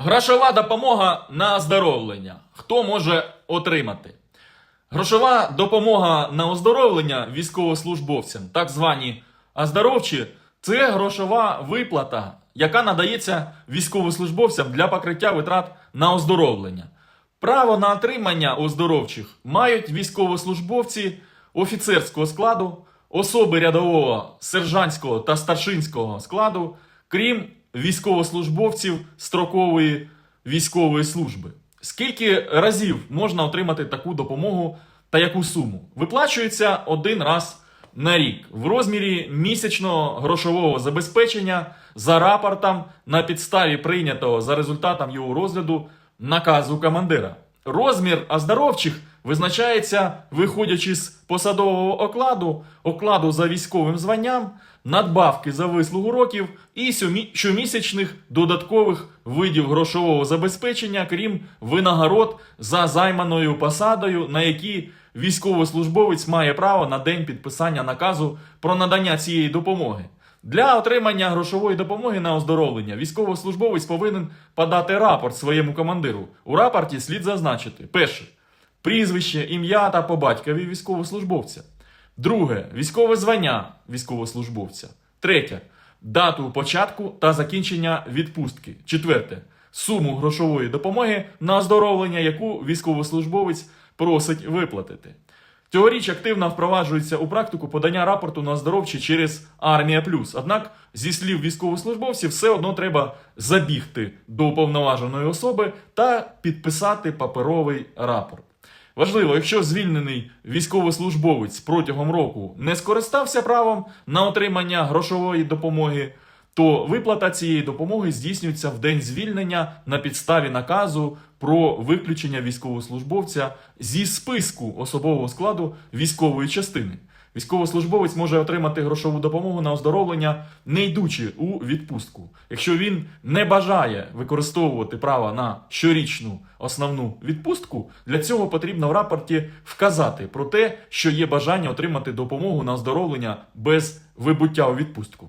Грошова допомога на оздоровлення. Хто може отримати? Грошова допомога на оздоровлення військовослужбовцям, так звані оздоровчі, це грошова виплата, яка надається військовослужбовцям для покриття витрат на оздоровлення. Право на отримання оздоровчих мають військовослужбовці офіцерського складу, особи рядового, сержантського та старшинського складу, крім військовослужбовців строкової військової служби. Скільки разів можна отримати таку допомогу та яку суму? Виплачується один раз на рік в розмірі місячного грошового забезпечення за рапортом на підставі прийнятого за результатом його розгляду наказу командира. Розмір оздоровчих визначається виходячи з посадового окладу, окладу за військовим званням, надбавки за вислугу років і щомісячних додаткових видів грошового забезпечення, крім винагород за займаною посадою, на які військовослужбовець має право на день підписання наказу про надання цієї допомоги. Для отримання грошової допомоги на оздоровлення військовослужбовець повинен подати рапорт своєму командиру. У рапорті слід зазначити: перше прізвище, ім'я та по батькові військовослужбовця. Друге військове звання військовослужбовця. Третє дату початку та закінчення відпустки. Четверте суму грошової допомоги на оздоровлення, яку військовослужбовець просить виплатити. Цьогоріч активно впроваджується у практику подання рапорту на оздоровчі через Армія Плюс. Однак, зі слів військовослужбовців, все одно треба забігти до уповноваженої особи та підписати паперовий рапорт. Важливо, якщо звільнений військовослужбовець протягом року не скористався правом на отримання грошової допомоги, то виплата цієї допомоги здійснюється в день звільнення на підставі наказу про виключення військовослужбовця зі списку особового складу військової частини. Військовослужбовець може отримати грошову допомогу на оздоровлення, не йдучи у відпустку. Якщо він не бажає використовувати право на щорічну основну відпустку, для цього потрібно в рапорті вказати про те, що є бажання отримати допомогу на оздоровлення без вибуття у відпустку.